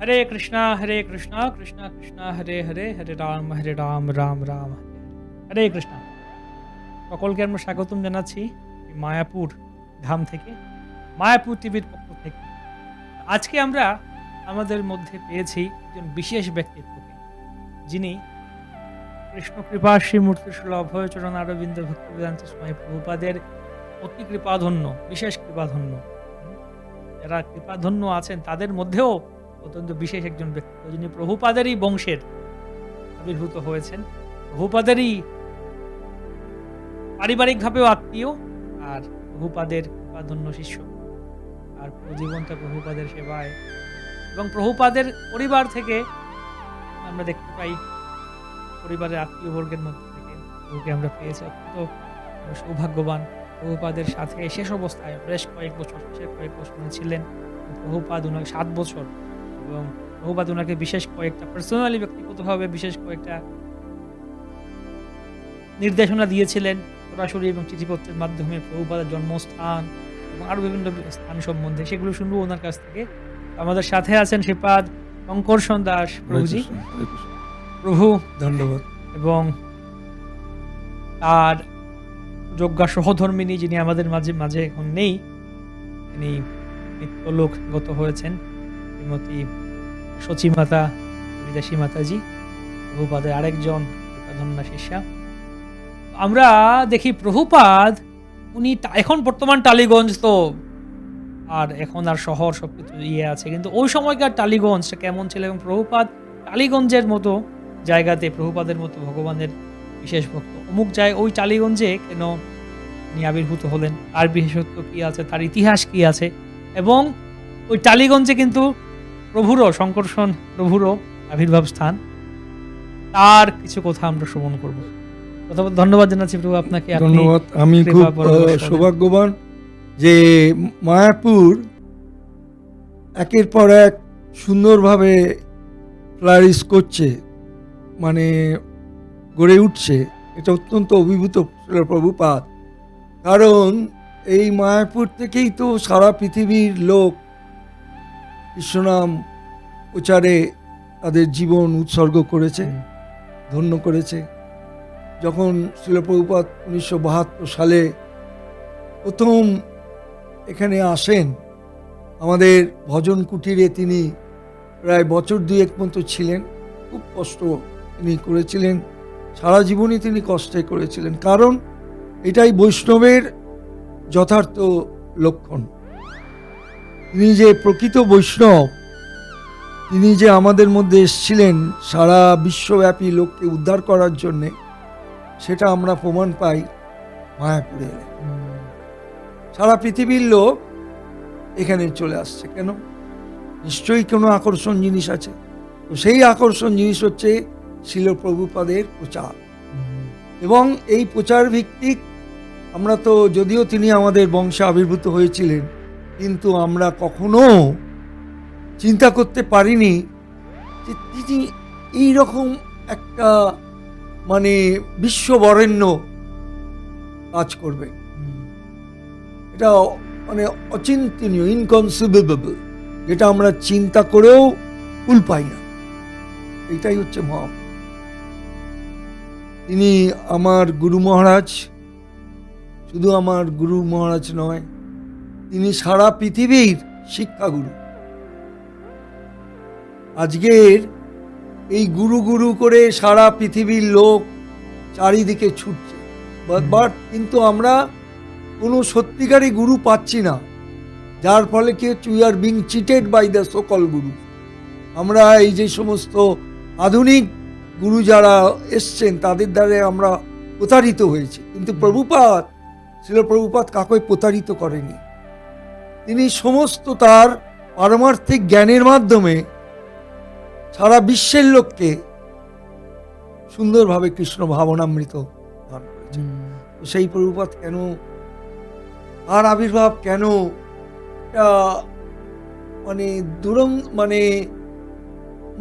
হরে কৃষ্ণ হরে কৃষ্ণ কৃষ্ণ কৃষ্ণ, হরে হরে হরে রাম হরে রাম রাম রাম, হরে কৃষ্ণ। সকলকে আমরা স্বাগতম জানাচ্ছি মায়াপুর ধাম থেকে, মায়াপুর টিভির পক্ষ থেকে। আজকে আমরা আমাদের মধ্যে পেয়েছি একজন বিশেষ ব্যক্তিত্বকে, যিনি কৃষ্ণ কৃপা শ্রীমূর্তি সুল অভয়চরণ অরবিন্দ ভক্তি বেদান্ত স্বামী প্রভুপাদের অতি কৃপাধন্য, বিশেষ কৃপাধন্য। যারা কৃপাধন্য আছেন, তাদের মধ্যেও অত্যন্ত বিশেষ একজন ব্যক্তিত্ব যিনি প্রভুপাদেরই বংশের আবির্ভূত হয়েছেন। প্রভুপাদেরই পারিবারিকভাবেও আত্মীয় আর প্রভুপাদের কৃপাধন্য শিষ্য। আর জীবনটা প্রভুপাদের সেবায় এবং প্রভুপাদের পরিবার থেকে আমরা দেখতে পাই, পরিবারের আত্মীয় বর্গের মধ্যে থেকে প্রভুকে আমরা পেয়েছি। অত্যন্ত সৌভাগ্যবান প্রভুপাদের সাথে শেষ অবস্থায় বেশ কয়েক বছর, শেষ কয়েক বছর ছিলেন। প্রভুপাদ ওনাকে সাত বছর এবং প্রভুপাদ ওনাকে বিশেষ কয়েকটা পার্সোনালি ব্যক্তিগতভাবে বিশেষ কয়েকটা নির্দেশনা দিয়েছিলেন সরাসরি এবং চিঠিপত্রের মাধ্যমে প্রভুপাদের জন্মস্থান এবং আরও বিভিন্ন স্থান সম্বন্ধে। সেগুলো শুনব ওনার কাছ থেকে। আমাদের সাথে আছেন শ্রীপাদ শঙ্কর্ষণ দাস প্রভুজি। প্রভু ধন্যবাদ। এবং তার যজ্ঞা সহধর্মিনী যিনি আমাদের মাঝে মাঝে এখন নেই তিনি নিত্যলোক গত হয়েছেন। শ্রীমতী সচী মাতা বিদেশি মাতাজি প্রভুপাদের আরেকজন ধন্যা শিষ্যা। আমরা দেখি প্রভুপাদ, উনি এখন বর্তমান টালিগঞ্জ তো, আর এখন আর শহর সবকিছু ইয়ে আছে, কিন্তু ওই সময়কার টালিগঞ্জটা কেমন ছিল এবং প্রভুপাদ টালিগঞ্জের মতো জায়গাতে, প্রভুপাদের মতো ভগবানের বিশেষ ভক্ত। অমুক যায় ওই টালিগঞ্জে কেন তিনি আবির্ভূত হলেন? তার বিশেষত্ব কি আছে? তার ইতিহাস কী আছে? এবং ওই টালিগঞ্জে কিন্তু প্রভুরও শঙ্কর্ষণ প্রভুরও আবির্ভাব স্থান। তার কিছু কথা আমরা শ্রবণ করব। প্রথমত ধন্যবাদ জানাচ্ছি প্রভু আপনাকে ধন্যবাদ। আমি খুব। সৌভাগ্যবান যে মায়াপুর একের পর এক সুন্দরভাবে ফ্লারিশ করছে মানে গড়ে উঠছে। এটা অত্যন্ত অভিভূত ছিল প্রভুপাত। কারণ এই মায়াপুর থেকেই তো সারা পৃথিবীর লোক কৃষ্ণনাম প্রচারে তাদের জীবন উৎসর্গ করেছে ধন্য করেছে। যখন শিলপ্রভুপাত উনিশশো বাহাত্তর সালে প্রথম এখানে আসেন আমাদের ভজন কুটিরে তিনি প্রায় বছর দুয়েক মতো ছিলেন। খুব কষ্ট তিনি করেছিলেন। সারা জীবনই তিনি কষ্টে করেছিলেন। কারণ এটাই বৈষ্ণবের যথার্থ লক্ষণ। তিনি যে প্রকৃত বৈষ্ণব, তিনি যে আমাদের মধ্যে এসেছিলেন সারা বিশ্বব্যাপী লোককে উদ্ধার করার জন্যে, সেটা আমরা প্রমাণ পাই মায়াপুরে সারা পৃথিবীর লোক এখানে চলে আসছে কেন? নিশ্চয়ই কোনো আকর্ষণ জিনিস আছে। তো সেই আকর্ষণ জিনিস হচ্ছে শিল প্রভুপাদের প্রচার। এবং এই প্রচার ভিত্তিক আমরা তো যদিও তিনি আমাদের বংশে আবির্ভূত হয়েছিলেন কিন্তু আমরা কখনো চিন্তা করতে পারিনি যে তিনি এইরকম একটা মানে বিশ্ববরেণ্য কাজ করবে। এটা মানে অচিন্তনীয় ইনকনসিভেবল যেটা আমরা চিন্তা করেও কুল পাই না। এটাই হচ্ছে মহা। তিনি আমার গুরু মহারাজ, শুধু আমার গুরু মহারাজ নয় তিনি সারা পৃথিবীর শিক্ষাগুরু। আজকের এই গুরু গুরু করে সারা পৃথিবীর লোক চারিদিকে ছুটছে। বাট কিন্তু আমরা কোনো সত্যিকারই গুরু পাচ্ছি না। যার ফলে কি হচ্ছে we are being cheated by the সকল গুরু আমরা এই যে সমস্ত আধুনিক গুরু যারা এসছেন তাদের দ্বারা আমরা প্রতারিত হয়েছি। কিন্তু প্রভুপাত ছিল প্রভুপাত কাকই প্রতারিত করেনি। তিনি সমস্ত তার পারমার্থিক জ্ঞানের মাধ্যমে সারা বিশ্বের লোককে সুন্দরভাবে কৃষ্ণ ভাবনামৃত দান করেছেন। সেই প্রভুপাত কেন আর আবির্ভাব কেন একটা মানে দুরং মানে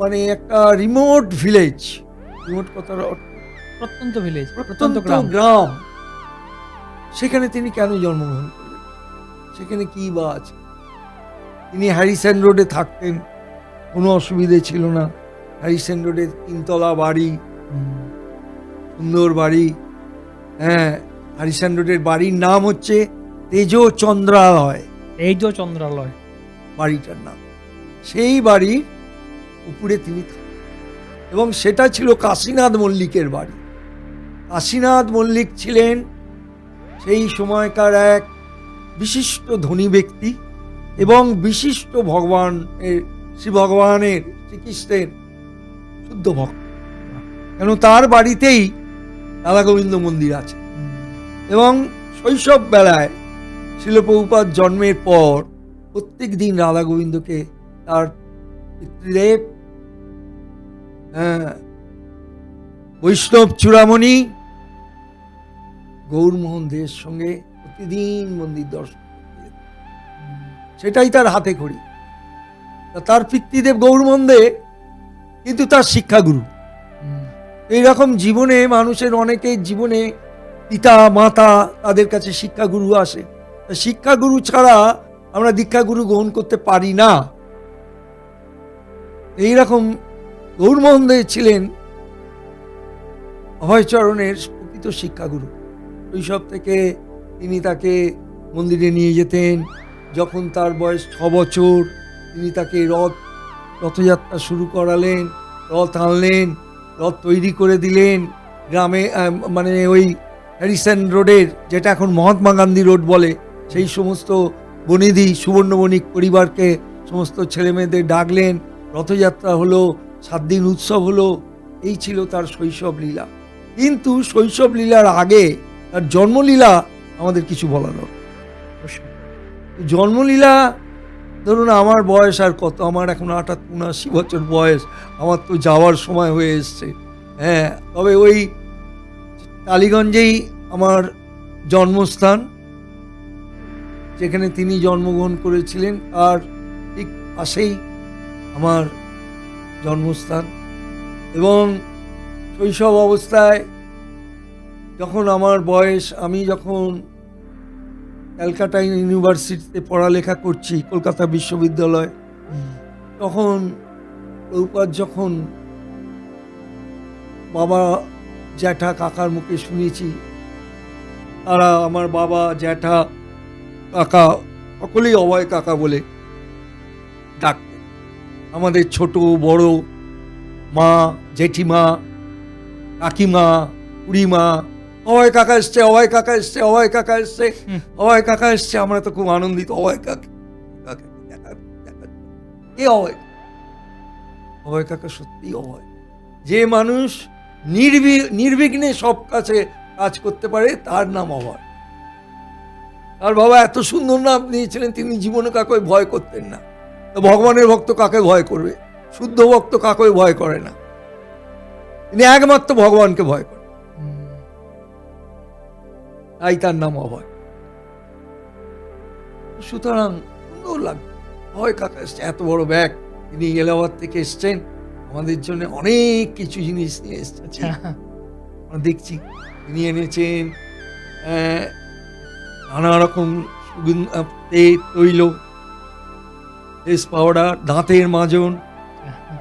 মানে একটা রিমোট ভিলেজ রিমোট কথার প্রত্যন্ত ভিলেজ প্রত্যন্ত গ্রাম। সেখানে তিনি কেন জন্মগ্রহণ করলেন সেখানে কি বা আছে তিনি হ্যারিসন রোডে থাকতেন কোনো অসুবিধে ছিল না। হ্যারিসেন রোডের তিনতলা বাড়ি সুন্দর বাড়ি। হ্যাঁ হরিশান রোডের বাড়ির নাম হচ্ছে তেজ চন্দ্রালয় এই তো চন্দ্রালয় বাড়িটার নাম। সেই বাড়ির উপরে তিনি এবং সেটা ছিল কাশীনাথ মল্লিকের বাড়ি। কাশীনাথ মল্লিক ছিলেন সেই সময়কার এক বিশিষ্ট ধনী ব্যক্তি এবং বিশিষ্ট ভগবান শ্রী ভগবানের শ্রীকৃষ্ণের শুদ্ধ ভক্ত। কেন তার বাড়িতেই রাধা গোবিন্দ মন্দির আছে। এবং শৈশব বেলায় শিলপ্রভুপাদ জন্মের পর প্রত্যেক দিন রাধা গোবিন্দকে তার পিতৃদেব হ্যাঁ, বৈষ্ণব চূড়ামণি গৌরমোহন দেশ সঙ্গে প্রতিদিন মন্দির দর্শন সেটাই তার হাতে খড়ি। তার পিতৃদেব গৌরমোহন দে কিন্তু তার শিক্ষাগুরু। এইরকম জীবনে মানুষের অনেকের জীবনে পিতা মাতা তাদের কাছে শিক্ষাগুরু আসে। তা শিক্ষাগুরু ছাড়া আমরা দীক্ষাগুরু গ্রহণ করতে পারি না। এইরকম গৌরমোহন দে ছিলেন অভয়চরণের প্রকৃত শিক্ষাগুরু। শৈশব থেকে তিনি তাকে মন্দিরে নিয়ে যেতেন। যখন তার বয়স ছ বছর, তিনি তাকে রথ, রথযাত্রা শুরু করালেন, রথ আনলেন, রথ তৈরি করে দিলেন। গ্রামে মানে ওই হ্যারিসন রোডের, যেটা এখন মহাত্মা গান্ধী রোড বলে, সেই সমস্ত বনিধি সুবর্ণ বণিক পরিবারকে সমস্ত ছেলেমেয়েদের ডাকলেন। রথযাত্রা হলো, সাত দিন উৎসব হলো, এই ছিল তার শৈশব লীলা। কিন্তু শৈশব লীলার আগে তার জন্মলীলা আমাদের কিছু বলা দরকার। জন্মলীলা ধরুন আমার বয়স আর কত আমার এখন আটাত্তর উনাশি বছর বয়স আমার তো যাওয়ার সময় হয়ে এসছে। হ্যাঁ তবে ওই টালিগঞ্জেই আমার জন্মস্থান যেখানে তিনি জন্মগ্রহণ করেছিলেন আর ঠিক পাশেই আমার জন্মস্থান। এবং শৈশব অবস্থায় যখন আমার বয়স আমি যখন ক্যালকাটা ইউনিভার্সিটিতে পড়ালেখা করছি, কলকাতা বিশ্ববিদ্যালয়। তখন প্রভুপাদ যখন বাবা জ্যাঠা কাকার মুখে শুনেছি, তারা আমার বাবা জ্যাঠা কাকা সকলেই অভয় কাকা বলে ডাকতেন। আমাদের ছোট, বড় মা, জেঠিমা, কাকিমা, বুড়িমা অভয় কাকা এসছে অভয় কাকা এসছে অভয় কাকা এসছে। অভয় কাকা এসছে আমরা তো খুব আনন্দিত। অভয় কাকা কে অভয়? অভয় কাকা সত্যি অভয়। যে মানুষ নির্বি নির্বিঘ্নে সব কাছে কাজ করতে পারে তার নাম অভয়। তার বাবা এত সুন্দর নাম নিয়েছিলেন তিনি জীবনে কাকে ভয় করতেন না। তো ভগবানের ভক্ত কাকে ভয় করবে? শুদ্ধ ভক্ত কাকে ভয় করে না। তিনি একমাত্র ভগবানকে ভয় তাই তার নাম অভয়। সুতরাং লাগবে অভয় কাকা এত বড় ব্যাগ? তিনি এলাহাবাদ থেকে এসছেন। আমাদের জন্য অনেক কিছু জিনিস নিয়ে এসছেন। আচ্ছা। দেখছি তিনি এনেছেন নানা রকম তেল ফেস পাউডার দাঁতের মাজন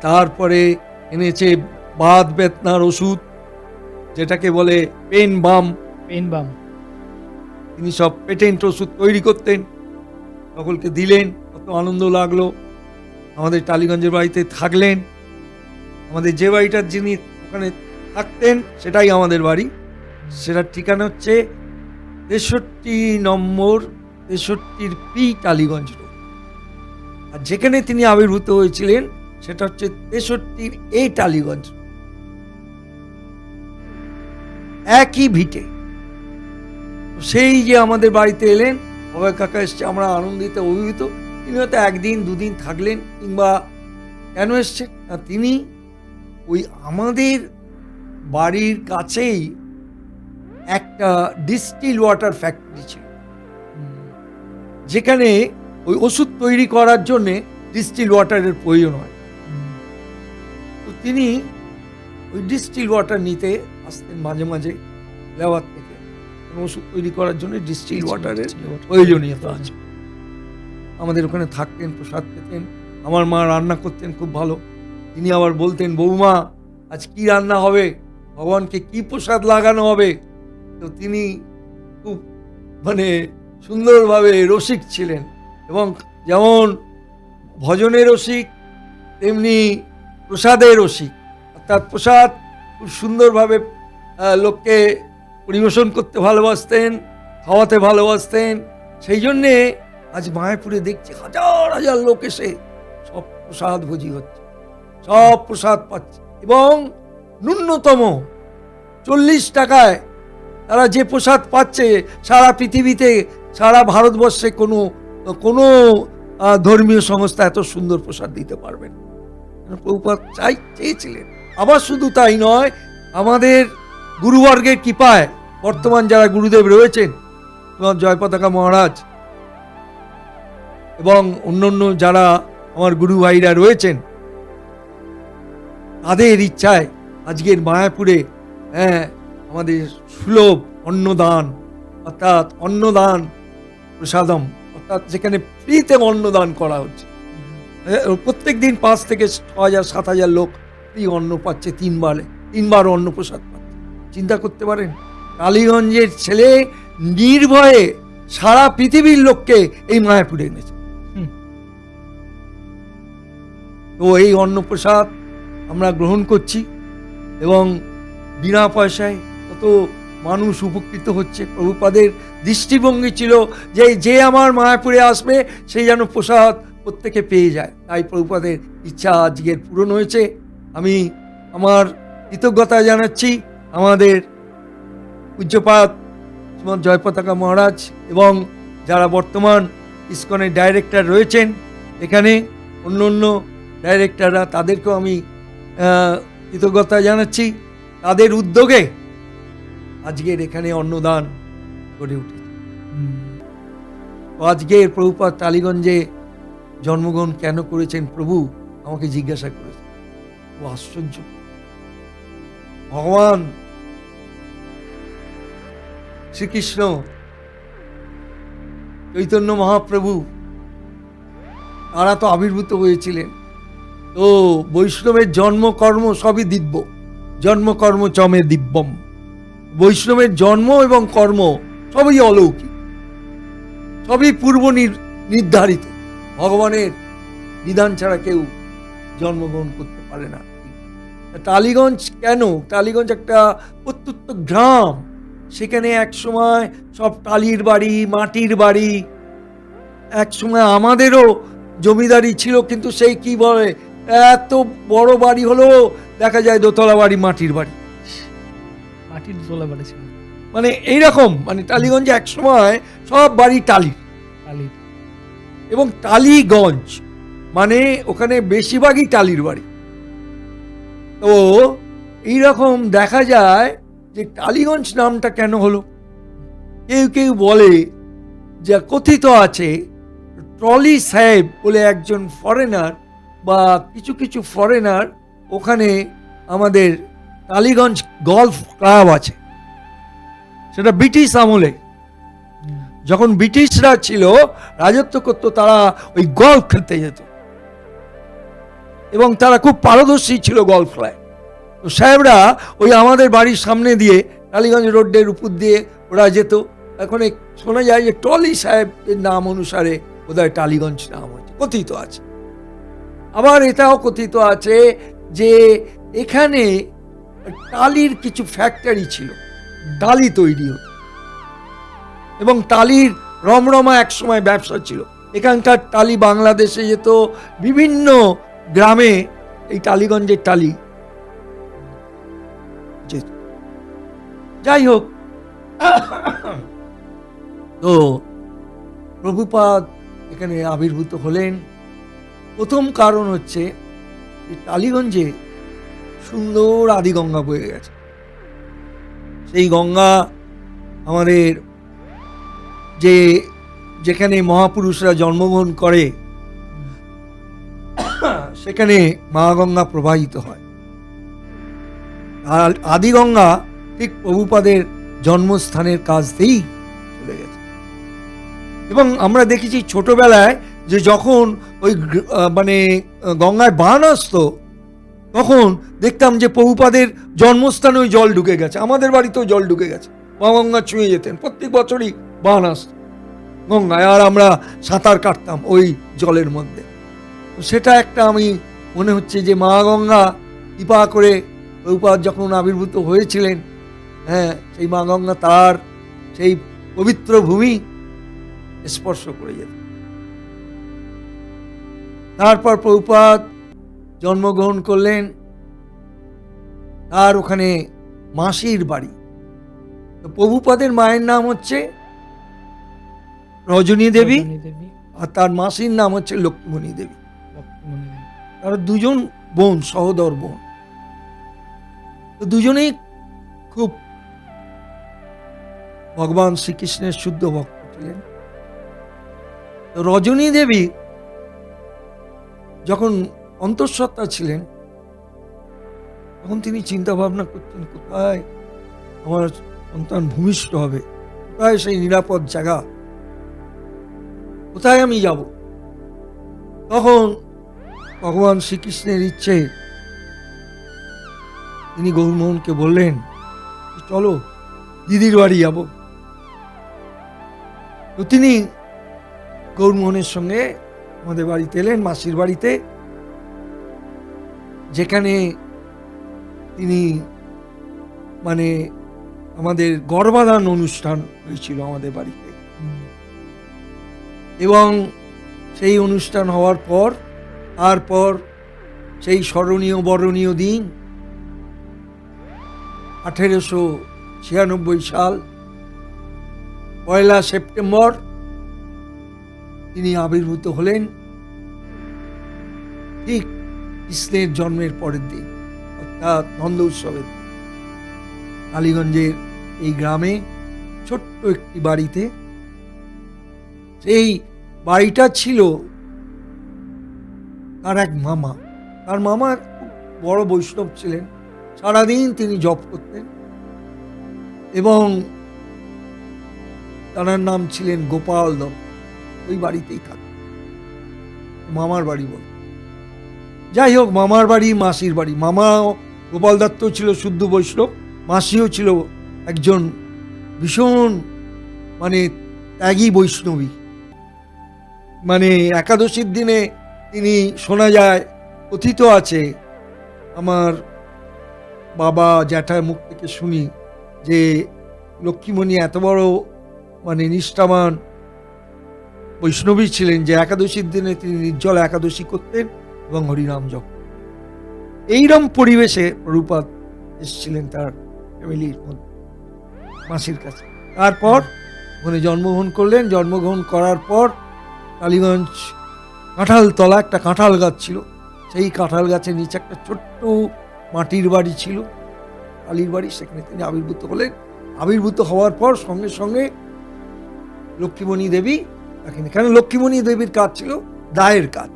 তারপরে এনেছে বাত বেতনার ওষুধ যেটাকে বলে পেন বাম। পেন বাম। তিনি সব পেটেন্ট ওষুধ তৈরি করতেন, সকলকে দিলেন, কত আনন্দ লাগল। আমাদের টালিগঞ্জের বাড়িতে থাকলেন। আমাদের যে বাড়িটার যিনি ওখানে থাকতেন, সেটাই আমাদের বাড়ি। সেটার ঠিকানা হচ্ছে তেষট্টি নম্বর, তেষট্টির পি টালিগঞ্জ রোড। আর যেখানে তিনি আবির্ভূত হয়েছিলেন, সেটা হচ্ছে তেষট্টির এ টালিগঞ্জ। একই ভিটে। সেই যে আমাদের বাড়িতে এলেন অভয় কাকা এসছে, আমরা আনন্দিত, অভিভূত। তিনি হয়তো একদিন, দুদিন থাকলেন, কিংবা কেন এসছেন? না, তিনি ওই আমাদের বাড়ির কাছেই একটা ডিস্টিল ওয়াটার ফ্যাক্টরি ছিল। যেখানে ওই ওষুধ তৈরি করার জন্যে ডিস্টিল ওয়াটারের প্রয়োজন হয়। তো তিনি ওই ডিস্টিল ওয়াটার নিতে আসতেন মাঝে মাঝে কারণ ওষুধ তৈরি করার জন্য ডিস্টিল ওয়াটারের প্রয়োজনীয়তা আছে। আমাদের ওখানে থাকতেন প্রসাদ পেতেন। আমার মা রান্না করতেন খুব ভালো। তিনি আবার বলতেন বৌমা আজ কি রান্না হবে? ভগবানকে কি প্রসাদ লাগানো হবে? তো তিনি খুব মানে সুন্দরভাবে রসিক ছিলেন এবং যেমন ভজনের রসিক তেমনি প্রসাদের রসিক। অর্থাৎ প্রসাদ খুব সুন্দরভাবে লোককে পরিবেশন করতে ভালোবাসতেন, খাওয়াতে ভালোবাসতেন। সেই জন্যে আজ মায়াপুরে দেখছি হাজার হাজার লোক এসে সব প্রসাদ ভোজি হচ্ছে, সব প্রসাদ পাচ্ছে এবং ন্যূনতম চল্লিশ টাকায় তারা যে প্রসাদ পাচ্ছে সারা পৃথিবীতে, সারা ভারতবর্ষে কোনো কোনো ধর্মীয় সংস্থা এত সুন্দর প্রসাদ দিতে পারবেন প্রভুপাত চাই, চেয়েছিলেন। আবার শুধু তাই নয়, আমাদের গুরুবর্গের কৃপায় বর্তমান যারা গুরুদেব রয়েছেন যেমন জয়পতাকা মহারাজ এবং অন্যান্য যারা আমার গুরু ভাইরা রয়েছেন, তাদের ইচ্ছায় আজকের মায়াপুরে হ্যাঁ আমাদের সুলভ অন্নদান, অর্থাৎ অন্নদান প্রসাদম, অর্থাৎ যেখানে ফ্রিতে অন্নদান করা হচ্ছে। প্রত্যেক দিন পাঁচ থেকে ছ হাজার, সাত হাজার লোক ফ্রি অন্ন পাচ্ছে তিনবারে, তিনবার অন্ন প্রসাদ পাচ্ছে। চিন্তা করতে পারেন? কালীগঞ্জের ছেলে নির্ভয়ে সারা পৃথিবীর লোককে এই মায়াপুরে এনেছে। তো এই অন্নপ্রসাদ আমরা গ্রহণ করছি এবং বিনা পয়সায় কত মানুষ উপকৃত হচ্ছে। প্রভুপাদের দৃষ্টিভঙ্গি ছিল যে যে আমার মায়াপুরে আসবে সেই যেন প্রসাদ প্রত্যেকে পেয়ে যায়। তাই প্রভুপাদের ইচ্ছা আজকের পূরণ হয়েছে। আমি আমার কৃতজ্ঞতা জানাচ্ছি। আমাদের পূজ্যপাত শ্রীমৎ জয়পতাকা মহারাজ এবং যারা বর্তমান ইস্কনের ডাইরেক্টর রয়েছেন, এখানে অন্য অন্য ডাইরেক্টররা তাদেরকেও আমি কৃতজ্ঞতা জানাচ্ছি। তাদের উদ্যোগে আজকের এখানে অন্নদান গড়ে উঠেছে। আজকের প্রভুপাত টালিগঞ্জে জন্মগ্রহণ কেন করেছেন প্রভু আমাকে জিজ্ঞাসা করেছে। ও আশ্চর্য। ভগবান শ্রীকৃষ্ণ, চৈতন্য মহাপ্রভু, তারা তো আবির্ভূত হয়েছিলেন। তো বৈষ্ণবের জন্ম কর্ম সবই দিব্য, জন্মকর্ম চমে দিব্যম। বৈষ্ণবের জন্ম এবং কর্ম সবই অলৌকিক, সবই পূর্ব নির- নির্ধারিত। ভগবানের বিধান ছাড়া কেউ জন্মগ্রহণ করতে পারে না। টালিগঞ্জ কেন? টালিগঞ্জ একটা প্রত্যুত্ত গ্রাম। সেখানে এক সময় সব টালির বাড়ি মাটির বাড়ি এক সময় আমাদেরও জমিদারি ছিল কিন্তু সেই কি বলে এত বড় বাড়ি হলো দেখা যায় দোতলা বাড়ি মাটির বাড়ি। মাটির দোলা বাড়েছিল মানে এইরকম মানে টালিগঞ্জে এক সময় সব বাড়ি টালি কালির এবং টালিগঞ্জ মানে ওখানে বেশিরভাগই টালির বাড়ি। তো এইরকম দেখা যায় যে টালিগঞ্জ নামটা কেন হলো? কেউ কেউ বলে যে কথিত আছে, ট্রলি সাহেব বলে একজন ফরেনার বা কিছু কিছু ফরেনার ওখানে আমাদের টালিগঞ্জ গলফ ক্লাব আছে। সেটা ব্রিটিশ আমলে। যখন ব্রিটিশরা ছিল, রাজত্ব করতো, তারা ওই গল্ফ খেলতে যেত। এবং তারা খুব পারদর্শী ছিল গল্ফ খেলায়। তো সাহেবরা ওই আমাদের বাড়ির সামনে দিয়ে টালিগঞ্জ রোডের উপর দিয়ে ওরা যেত। এখন শোনা যায় যে টলি সাহেবের নাম অনুসারে বোধহয় টালিগঞ্জ নাম হয়েছে, কথিত আছে। আবার এটাও কথিত আছে যে এখানে টালির কিছু ফ্যাক্টরি ছিল, ডালি তৈরি হতো। এবং টালির রমরমা একসময় ব্যবসা ছিল। এখানকার টালি বাংলাদেশে যেত, বিভিন্ন গ্রামে এই টালিগঞ্জের টালি যাই হোক তো প্রভুপাদ এখানে আবির্ভূত হলেন। প্রথম কারণ হচ্ছে টালিগঞ্জে সুন্দর আদি গঙ্গা বয়ে গেছে। সেই গঙ্গা আমাদের যে যেখানে মহাপুরুষরা জন্মগ্রহণ করে, সেখানে মা গঙ্গা প্রবাহিত হয়। আর আদি গঙ্গা ঠিক প্রভুপাদের জন্মস্থানের কাছ দিয়েই চলে গেছে। এবং আমরা দেখেছি ছোটবেলায় যে যখন ওই মানে গঙ্গায় বান আসতো, তখন দেখতাম যে প্রভুপাদের জন্মস্থানে ওই জল ঢুকে গেছে, আমাদের বাড়িতেও জল ঢুকে গেছে। মা গঙ্গা ছুঁয়ে যেতেন, প্রত্যেক বছরই বান আসত গঙ্গায়, আর আমরা সাঁতার কাটতাম ওই জলের মধ্যে। সেটা একটা আমি মনে হচ্ছে যে মা গঙ্গা কৃপা করে প্রভুপাদ যখন আবির্ভূত হয়েছিলেন হ্যাঁ সেই মা গঙ্গা তার সেই পবিত্র ভূমি স্পর্শ করে যেত। তারপর প্রভুপাদ জন্মগ্রহণ করলেন তার ওখানে মাসির বাড়ি। তো প্রভুপাদের মায়ের নাম হচ্ছে রজনী দেবী আর তার মাসির নাম হচ্ছে লক্ষ্মণী দেবী। তারা দুজন বোন সহোদর বোন। তো দুজনেই খুব ভগবান শ্রীকৃষ্ণের শুদ্ধ ভক্ত ছিলেন। রজনী দেবী যখন অন্তঃসত্ত্বা ছিলেন, তখন তিনি চিন্তা ভাবনা করতেন, কোথায় আমার সন্তান ভূমিষ্ঠ হবে? কোথায় সেই নিরাপদ জায়গা? কোথায় আমি যাব? তখন ভগবান শ্রীকৃষ্ণের ইচ্ছে, তিনি গৌরমোহনকে বললেন, চলো দিদির বাড়ি যাব। তো তিনি গৌরমোহনের সঙ্গে আমাদের বাড়িতে এলেন, মাসির বাড়িতে। যেখানে তিনি মানে আমাদের গর্ভাধান অনুষ্ঠান হয়েছিল আমাদের বাড়িতে। এবং সেই অনুষ্ঠান হওয়ার পর, তারপর সেই স্মরণীয়, বরণীয় দিন আঠেরোশো ছিয়ানব্বই সাল পয়লা সেপ্টেম্বর তিনি আবির্ভূত হলেন ঠিক কৃষ্ণের জন্মের পরের দিন, অর্থাৎ নন্দ উৎসবের দিন। কালীগঞ্জের এই গ্রামে ছোট্ট একটি বাড়িতে সেই বাড়িটা ছিল তার এক মামা। তার মামা বড় বৈষ্ণব ছিলেন। সারাদিন তিনি জপ করতেন এবং তার নাম ছিলেন গোপাল দত্ত। ওই বাড়িতেই থাকতেন মামার বাড়ি বল। যাই হোক, মামার বাড়ি, মাসির বাড়ি। মামা গোপাল দত্ত ছিল শুদ্ধ বৈষ্ণব, মাসিও ছিল একজন ভীষণ মানে ত্যাগী বৈষ্ণবী। মানে একাদশীর দিনে তিনি শোনা যায়, কথিত আছে, আমার বাবা জ্যাঠার মুখ থেকে শুনি যে লক্ষ্মীমণি এত বড় মানে নিষ্ঠাবান বৈষ্ণবী ছিলেন যে একাদশীর দিনে তিনি নির্জল একাদশী করতেন এবং হরিনাম জপ এইরম পরিবেশে রূপাত এসেছিলেন তার ফ্যামিলির মাসির কাছে। তারপর ওখানে জন্মগ্রহণ করলেন। জন্মগ্রহণ করার পর কালীগঞ্জ কাঁঠাল তলা একটা কাঁঠাল গাছ ছিল। সেই কাঁঠাল গাছের নিচে একটা ছোট্ট মাটির বাড়ি ছিল। কালীর বাড়ি, সেখানে তিনি আবির্ভূত হলেন। আবির্ভূত হওয়ার পর সঙ্গে সঙ্গে লক্ষ্মীমণি দেবী দেখেন এখানে লক্ষ্মীমণি দেবীর কাজ ছিল দায়ের কাজ।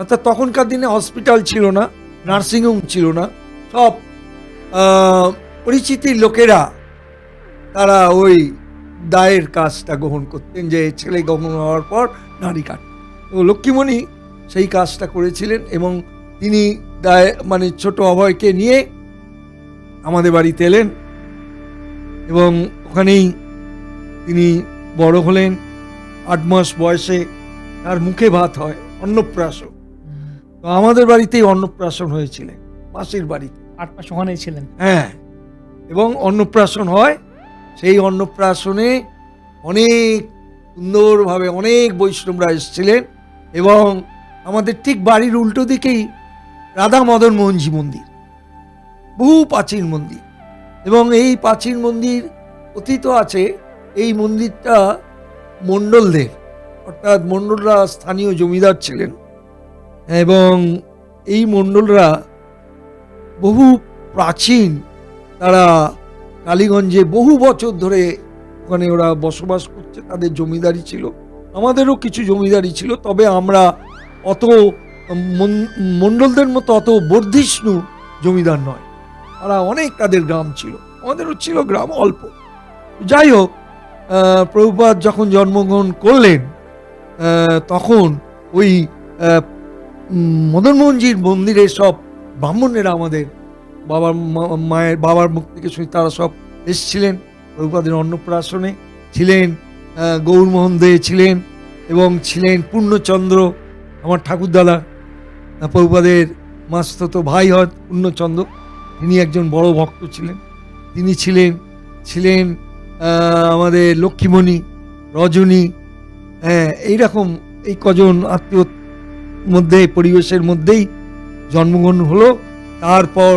অর্থাৎ তখনকার দিনে হসপিটাল ছিল না, নার্সিংহোম ছিল না, সব পরিচিতির লোকেরা তারা ওই দায়ের কাজটা গ্রহণ করতেন যে ছেলে গ্রহণ হওয়ার পর নারী কাট তো লক্ষ্মীমণি সেই কাজটা করেছিলেন এবং তিনি দায় মানে ছোট অভয়কে নিয়ে আমাদের বাড়িতে এলেন এবং ওখানেই তিনি বড় হলেন। আট মাস বয়সে তার মুখে ভাত হয় অন্নপ্রাশন। তো আমাদের বাড়িতেই অন্নপ্রাশন হয়েছিলেন পাশের বাড়িতে। আট মাস ওখানেই ছিলেন? হ্যাঁ এবং অন্নপ্রাশন হয়। সেই অন্নপ্রাশনে অনেক সুন্দরভাবে অনেক বৈষ্ণবরা এসেছিলেন এবং আমাদের ঠিক বাড়ির উল্টো দিকেই রাধা মদন মোহনজি মন্দির বহু প্রাচীন মন্দির। এবং এই প্রাচীন মন্দির কথিত আছে এই মন্দিরটা মণ্ডলদের অর্থাৎ মণ্ডলরা স্থানীয় জমিদার ছিলেন। এবং এই মণ্ডলরা বহু প্রাচীন তারা কালীগঞ্জে বহু বছর ধরে ওখানে ওরা বসবাস করছে, তাদের জমিদারি ছিল। আমাদেরও কিছু জমিদারি ছিল, তবে আমরা অত মণ্ডলদের মতো অত বর্ধিষ্ণু জমিদার নয়। তারা অনেক তাদের গ্রাম ছিল। আমাদেরও ছিল গ্রাম অল্প। যাই হোক আহ, প্রভুপাদ যখন জন্মগ্রহণ করলেন তখন ওই মদনমোহনজির মন্দিরে সব ব্রাহ্মণেরা আমাদের বাবার মায়ের বাবার মুখ থেকে শুনে তারা সব এসছিলেন। প্রভুপাদের অন্নপ্রাশনে ছিলেন গৌরমোহন দে ছিলেন এবং ছিলেন পূর্ণচন্দ্র আমার ঠাকুরদাদা। প্রভুপাদের মাস্তত ভাই হয় পূর্ণচন্দ্র তিনি একজন বড় ভক্ত ছিলেন। তিনি ছিলেন ছিলেন আমাদের লক্ষ্মীমণি, রজনী হ্যাঁ এইরকম এই কজন আত্মীয় মধ্যে, পরিবেশের মধ্যেই জন্মগ্রহণ হলো। তারপর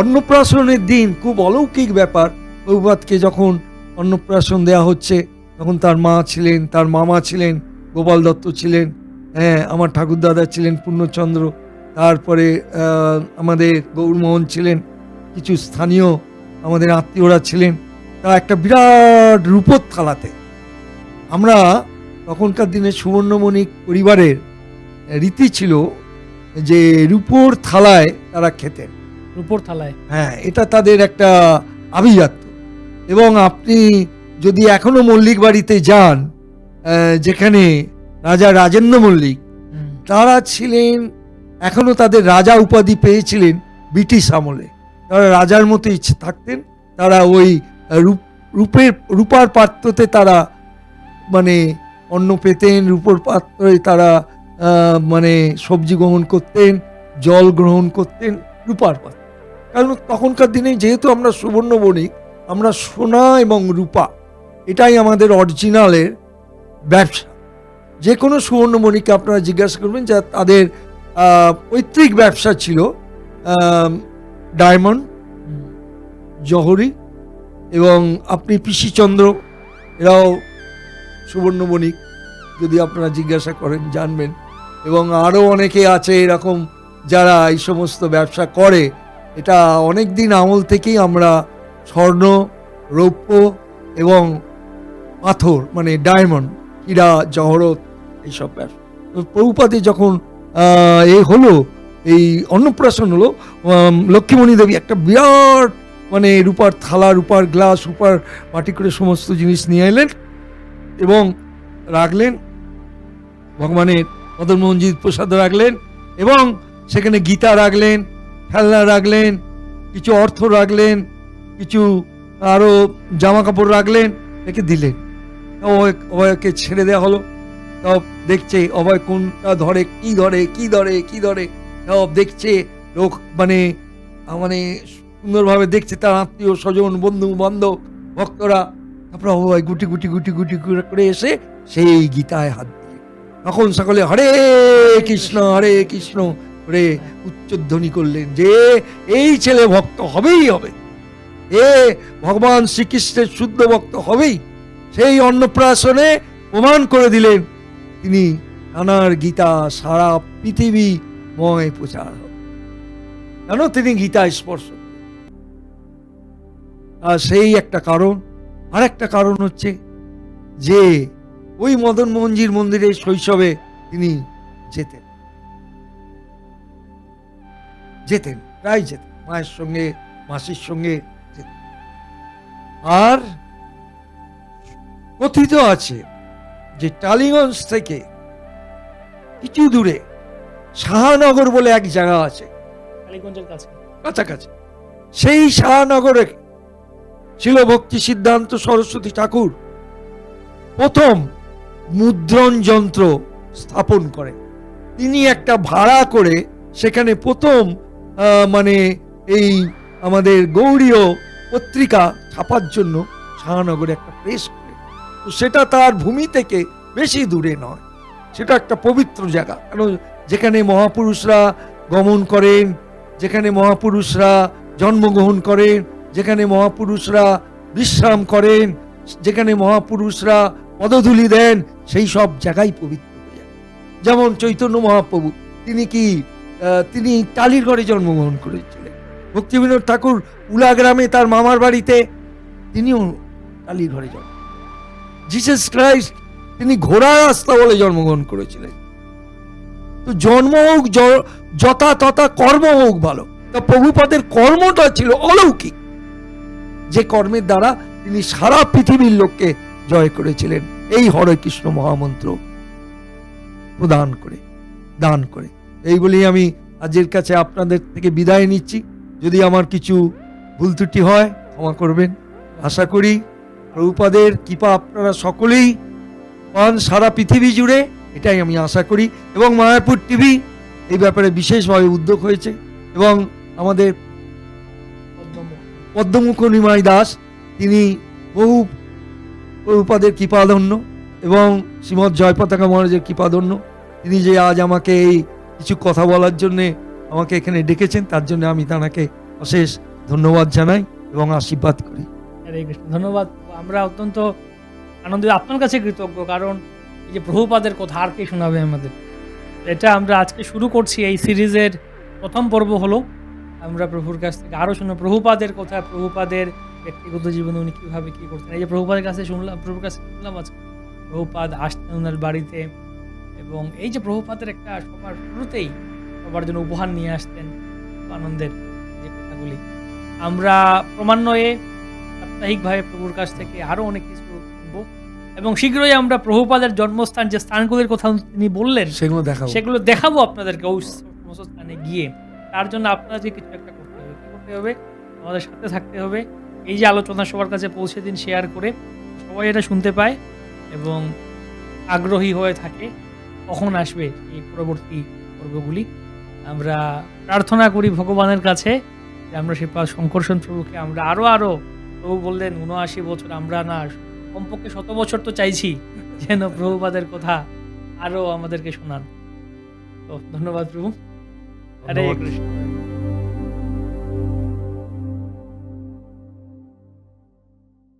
অন্নপ্রাশনের দিন খুব অলৌকিক ব্যাপার। প্রভুপাতকে যখন অন্নপ্রাশন দেওয়া হচ্ছে, তখন তার মা ছিলেন, তার মামা ছিলেন, গোপাল দত্ত ছিলেন হ্যাঁ আমার ঠাকুরদাদা ছিলেন পূর্ণচন্দ্র, তারপরে আমাদের গৌরমোহন ছিলেন, কিছু স্থানীয় আমাদের আত্মীয়রা ছিলেন। তা একটা বিরাট রূপোর থালাতে আমরা তখনকার দিনে সুবর্ণমণি পরিবারের রীতি ছিল যে রূপোর থালায় তারা খেতেন। রূপোর থালায়? হ্যাঁ এটা তাদের একটা আভিজাত্য। এবং আপনি যদি এখনও মল্লিক বাড়িতে যান যেখানে রাজা রাজেন্দ্র মল্লিক তারা ছিলেন এখনও তাদের রাজা উপাধি পেয়েছিলেন ব্রিটিশ আমলে। তারা রাজার মতো ইচ্ছে থাকতেন তারা ওই রূপের রূপার পাত্রতে তারা মানে অন্ন পেতেন রূপোর পাত্রে তারা মানে সবজি গ্রহণ করতেন জল গ্রহণ করতেন রূপার পাত্র কারণ তখনকার দিনে যেহেতু আমরা সুবর্ণ বণিক আমরা সোনা এবং রূপা এটাই আমাদের অরিজিনালের ব্যবসা যে কোনো সুবর্ণমণিকে আপনারা জিজ্ঞাসা করবেন যা তাদের পৈতৃক ব্যবসা ছিল ডায়মন্ড। জহরি এবং আপনি পিসিচন্দ্র, এরাও সুবর্ণবণিক, যদি আপনারা জিজ্ঞাসা করেন, জানবেন। এবং আরও অনেকে আছে এরকম যারা এই সমস্ত ব্যবসা করে। এটা অনেক দিন আমল থেকেই আমরা স্বর্ণ, রৌপ্য এবং পাথর মানে ডায়মন্ড, হীরা, জহরত এইসব ব্যবসা। প্রভুপাতে যখন এ হলো, এই অন্নপ্রাশন হলো লক্ষ্মীমণি দেবী একটা বিরাট মানে রূপার থালা, রূপার গ্লাস, রূপার মাটি করে সমস্ত জিনিস নিয়ে এলেন এবং রাখলেন, ভগবানের মদনমোহনজিৎ প্রসাদ রাখলেন এবং সেখানে গীতা রাখলেন, খেলনা রাখলেন, কিছু অর্থ রাখলেন, কিছু আরও জামা কাপড় রাখলেন, রেখে দিলেন। অভয়, অভয়কে ছেড়ে দেওয়া হলো। সব দেখছে, অভয় কোনটা ধরে, কি ধরে কি ধরে কি ধরে? সব দেখছে, লোক মানে মানে সুন্দরভাবে দেখছে তার আত্মীয়, স্বজন, বন্ধু, বান্ধব, ভক্তরা। তারপরে অভয় গুটি গুটি গুটি গুটি করে এসে সেই গীতায় হাত দিয়ে। তখন সকলে হরে কৃষ্ণ হরে কৃষ্ণ করে উচ্চধ্বনি করলেন যে, এই ছেলে ভক্ত হবেই হবে। এ ভগবান শ্রীকৃষ্ণের শুদ্ধ ভক্ত হবেই। সেই অন্নপ্রাশনে প্রমাণ করে দিলেন, তিনি নানার গীতা সারা পৃথিবী ময় প্রচার হবে। কেন তিনি গীতা স্পর্শ সেই একটা কারণ। আর একটা কারণ হচ্ছে যে ওই মদন মোহনজির মন্দিরে শৈশবে তিনি যেতেন। যেতেন প্রায় যেতেন মায়ের সঙ্গে মাসির সঙ্গে যেতেন। আর কথিত আছে যে টালিগঞ্জ থেকে কিছু দূরে শাহনগর বলে এক জায়গা আছে। কাছাকাছি। সেই শাহনগরে ছিল ভক্তি সিদ্ধান্ত সরস্বতী ঠাকুর প্রথম মুদ্রণ যন্ত্র স্থাপন করেন। তিনি একটা ভাড়া করে সেখানে প্রথম মানে এই আমাদের গৌড়ীয় পত্রিকা ছাপার জন্য শাহনগরে একটা প্রেস করে। তো সেটা তার ভূমি থেকে বেশি দূরে নয়। সেটা একটা পবিত্র জায়গা। কারণ যেখানে মহাপুরুষরা গমন করেন, যেখানে মহাপুরুষরা জন্মগ্রহণ করেন যেখানে মহাপুরুষরা বিশ্রাম করেন, যেখানে মহাপুরুষরা পদধূলি দেন, সেই সব জায়গায় পবিত্র যেমন চৈতন্য মহাপ্রভু, তিনি কি তিনি টালির ঘরে জন্মগ্রহণ করেছিলেন। ভক্তিবিনোদ ঠাকুর উলা গ্রামে তার মামার বাড়িতে তিনিও টালির ঘরে জন্ম জিসাস ক্রাইস্ট, তিনি ঘোড়া রাস্তা বলে জন্মগ্রহণ করেছিলেন। তো জন্ম হোক যথা তথা কর্ম হোক ভালো। তা প্রভুপাদের কর্মটা ছিল অলৌকিক। যে কর্মের দ্বারা তিনি সারা পৃথিবীর লোককে জয় করেছিলেন। এই হরে কৃষ্ণ মহামন্ত্র প্রদান করে, দান করে। এই আমি আজের কাছে আপনাদের থেকে বিদায় নিচ্ছি। যদি আমার কিছু ভুল ত্রুটি হয়, ক্ষমা করবেন। আশা করি প্রভুপাদের কৃপা আপনারা সকলেই পান সারা পৃথিবী জুড়ে, এটাই আমি আশা করি। এবং মায়াপুর টিভি এই ব্যাপারে বিশেষভাবে উদ্যোগ হয়েছে। এবং আমাদের পদ্মমুখ নিমাই দাস, তিনি বহু প্রভুপাদের কৃপাধন্য এবং শ্রীমৎ জয় পতাকা মহারাজের কৃপাধন্য। তিনি যে আজ আমাকে এই কিছু কথা বলার জন্যে আমাকে এখানে ডেকেছেন, তার জন্য আমি তাঁকে অশেষ ধন্যবাদ জানাই এবং আশীর্বাদ করি। হরে কৃষ্ণ, ধন্যবাদ। আমরা অত্যন্ত আনন্দিত, আপনার কাছে কৃতজ্ঞ, কারণ এই যে প্রভুপাদের কথা আর কে শোনাবে আমাদের? এটা আমরা আজকে শুরু করছি, এই সিরিজের প্রথম পর্ব হলো আমরা প্রভুর কাছ থেকে আরও শুনব। প্রভুপাদের কথা প্রভুপাদের ব্যক্তিগত জীবনে উনি কীভাবে কী করতেন? এই যে প্রভুপাদের কাছে শুনলাম প্রভুর কাছে শুনলাম আজকে। প্রভুপাদ আসতেন ওনার বাড়িতে এবং এই যে প্রভুপাদের একটা সবার শুরুতেই সবার জন্য উপহার নিয়ে আসতেন আনন্দের যে কথাগুলি। আমরা ক্রমান্বয়ে সাপ্তাহিকভাবে প্রভুর কাছ থেকে আরও অনেক কিছু শুনব এবং শীঘ্রই আমরা প্রভুপাদের জন্মস্থান যে স্থানগুলির কথা তিনি বললেন সেগুলো দেখাবো। সেগুলো দেখাবো আপনাদেরকে ওই সমস্ত স্থানে গিয়ে। তার জন্য আপনাদেরকে কিছু একটা করতে হবে, কি করতে হবে? আমাদের সাথে থাকতে হবে। এই যে আলোচনা সবার কাছে পৌঁছে দিন শেয়ার করে সবাই এটা শুনতে পায় এবং আগ্রহী হয়ে থাকে কখন আসবে এই পরবর্তী পর্বগুলি। আমরা প্রার্থনা করি ভগবানের কাছে যে আমরা সে শঙ্কর্ষণ প্রভুকে আমরা আরও আরও প্রভু বললেন উনআশি বছর আমরা না, কমপক্ষে শত বছর তো চাইছি যেন প্রভুপাদের কথা আরও আমাদেরকে শোনান। তো ধন্যবাদ প্রভু। হরে ধন্যবাদ। কৃষ্ণ